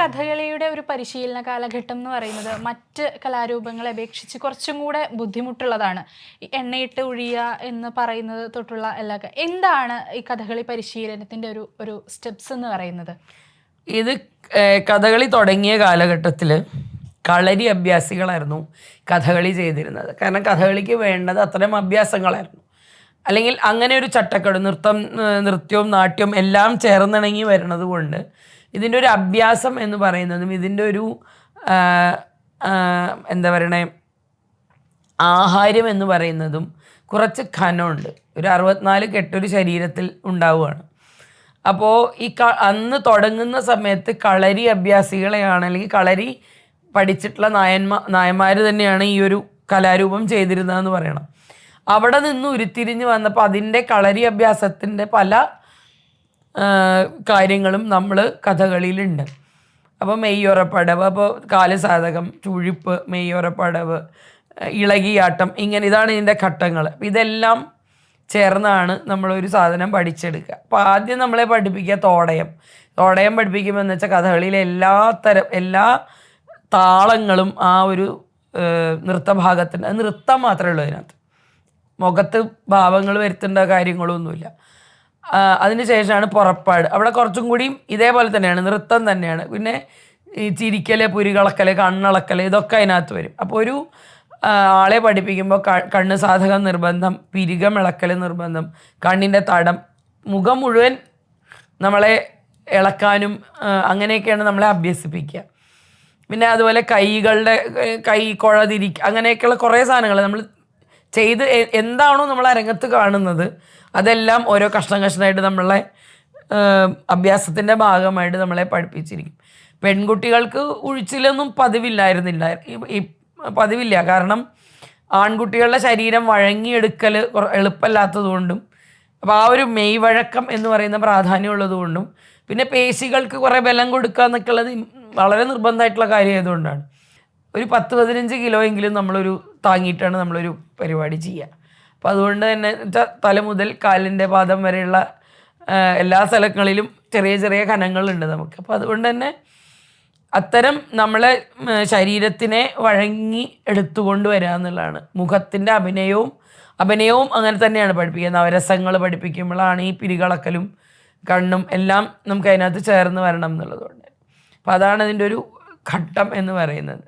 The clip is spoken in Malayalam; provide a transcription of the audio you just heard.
കഥകളിയുടെ ഒരു പരിശീലന കാലഘട്ടം എന്ന് പറയുന്നത് മറ്റ് കലാരൂപങ്ങളെ അപേക്ഷിച്ച് കുറച്ചും കൂടെ ബുദ്ധിമുട്ടുള്ളതാണ്. ഈ എണ്ണയിട്ട് ഒഴിയുക എന്ന് പറയുന്നത് തൊട്ടുള്ള എല്ലാ എന്താണ് ഈ കഥകളി പരിശീലനത്തിന്റെ ഒരു ഒരു സ്റ്റെപ്സ് എന്ന് പറയുന്നത്? ഇത് കഥകളി തുടങ്ങിയ കാലഘട്ടത്തിൽ കളരി അഭ്യാസികളായിരുന്നു കഥകളി ചെയ്തിരുന്നത്. കാരണം കഥകളിക്ക് വേണ്ടത് അത്തരം അഭ്യാസങ്ങളായിരുന്നു. അല്ലെങ്കിൽ അങ്ങനെ ഒരു ചട്ടക്കട് നൃത്തം നൃത്യവും നാട്യവും എല്ലാം ചേർന്നിണങ്ങി വരുന്നത് കൊണ്ട് ഇതിന്റെ ഒരു അഭ്യാസം എന്ന് പറയുന്നതും ഇതിന്റെ ഒരു എന്താ പറയണേ ആഹാരം എന്ന് പറയുന്നതും കുറച്ച് ഖനമുണ്ട് ഒരു അറുപത്തിനാല് കെട്ടൊരു ശരീരത്തിൽ ഉണ്ടാവുകയാണ്. അപ്പോൾ ഈ ക അന്ന് തുടങ്ങുന്ന സമയത്ത് കളരി അഭ്യാസികളെയാണ് അല്ലെങ്കിൽ കളരി പഠിച്ചിട്ടുള്ള നായന്മാ നായന്മാർ തന്നെയാണ് ഈ ഒരു കലാരൂപം ചെയ്തിരുന്നതെന്ന് പറയണം. അവിടെ നിന്ന് ഉരുത്തിരിഞ്ഞ് വന്നപ്പോൾ അതിന്റെ കളരി അഭ്യാസത്തിന്റെ പല കാര്യങ്ങളും നമ്മൾ കഥകളിയിലുണ്ട്. അപ്പോൾ മെയ്യൊറപ്പടവ് അപ്പോൾ കാലസാധകം ചുഴിപ്പ് മെയ്യൊറപ്പടവ് ഇളകിയാട്ടം ഇങ്ങനെ ഇതാണ് ഇതിന്റെ ഘട്ടങ്ങൾ ഇതെല്ലാം ചേർന്നാണ് നമ്മളൊരു സാധനം പഠിച്ചെടുക്കുക. അപ്പോൾ ആദ്യം നമ്മളെ പഠിപ്പിക്കുക തോടയം. തോടയം പഠിപ്പിക്കുമ്പോൾ എന്ന് വെച്ചാൽ കഥകളിയിലെ എല്ലാ തരം എല്ലാ താളങ്ങളും ആ ഒരു നൃത്തഭാഗത്തിന്റെ നൃത്തം മാത്രമേ ഉള്ളൂ അതിനകത്ത്. മുഖത്ത് ഭാവങ്ങൾ വരുത്തേണ്ട കാര്യങ്ങളൊന്നുമില്ല. ആ, അതിന് ശേഷമാണ് പുറപ്പാട്. അവിടെ കുറച്ചും കൂടിയും ഇതേപോലെ തന്നെയാണ് നൃത്തം തന്നെയാണ്. പിന്നെ ഈ ചിരിക്കൽ പുരികളക്കൽ കണ്ണളക്കൽ ഇതൊക്കെ അതിനകത്ത് വരും. അപ്പോൾ ഒരു ആളെ പഠിപ്പിക്കുമ്പോൾ കണ്ണ് സാധകം നിർബന്ധം പിരികമിളക്കൽ നിർബന്ധം കണ്ണിന്റെ തടം മുഖം മുഴുവൻ നമ്മളെ ഇളക്കാനും അങ്ങനെയൊക്കെയാണ് നമ്മളെ അഭ്യസിപ്പിക്കുക. പിന്നെ അതുപോലെ കൈകളുടെ കൈ കുഴതിരിക്കുക അങ്ങനെയൊക്കെയുള്ള കുറേ സാധനങ്ങൾ നമ്മൾ ചെയ്ത് എന്താണോ നമ്മൾ രംഗത്ത് കാണുന്നത് അതെല്ലാം ഓരോ കഷ്ണം കഷ്ണമായിട്ട് നമ്മളെ അഭ്യാസത്തിന്റെ ഭാഗമായിട്ട് നമ്മളെ പഠിപ്പിച്ചിരിക്കും. പെൺകുട്ടികൾക്ക് ഉഴിച്ചിലൊന്നും പതിവില്ലായിരുന്നില്ല. ഈ- പതിവില്ല. കാരണം ആൺകുട്ടികളുടെ ശരീരം വഴങ്ങിയെടുക്കൽ എളുപ്പമല്ലാത്തതുകൊണ്ടും അപ്പോൾ ആ ഒരു മെയ് വഴക്കം എന്ന് പറയുന്ന പ്രാധാന്യമുള്ളത് കൊണ്ടും പിന്നെ പേശികൾക്ക് കുറേ ബലം കൊടുക്കുക എന്നൊക്കെ ഉള്ളത് വളരെ നിർബന്ധമായിട്ടുള്ള കാര്യമായതുകൊണ്ടാണ് ഒരു പത്ത് പതിനഞ്ച് കിലോ എങ്കിലും നമ്മളൊരു താങ്ങിയിട്ടാണ് നമ്മളൊരു പരിപാടി ചെയ്യുക അപ്പോൾ അതുകൊണ്ട് തന്നെ വെച്ചാൽ തല മുതൽ കാലിന്റെ പാദം വരെയുള്ള എല്ലാ സ്ഥലങ്ങളിലും ചെറിയ ചെറിയ കനങ്ങളുണ്ട് നമുക്ക്. അപ്പോൾ അതുകൊണ്ട് തന്നെ അത്തരം നമ്മളെ ശരീരത്തിനെ വഴങ്ങി എടുത്തുകൊണ്ട് വരിക എന്നുള്ളതാണ്. മുഖത്തിന്റെ അഭിനയവും അഭിനയവും അങ്ങനെ തന്നെയാണ് പഠിപ്പിക്കുക നവരസങ്ങൾ പഠിപ്പിക്കുമ്പോഴാണ് ഈ പിരികളക്കലും കണ്ണും എല്ലാം നമുക്ക് അതിനകത്ത് ചേർന്ന് വരണം എന്നുള്ളതുകൊണ്ട് അപ്പോൾ അതാണ് അതിന്റെ ഒരു ഘട്ടം എന്ന് പറയുന്നത്.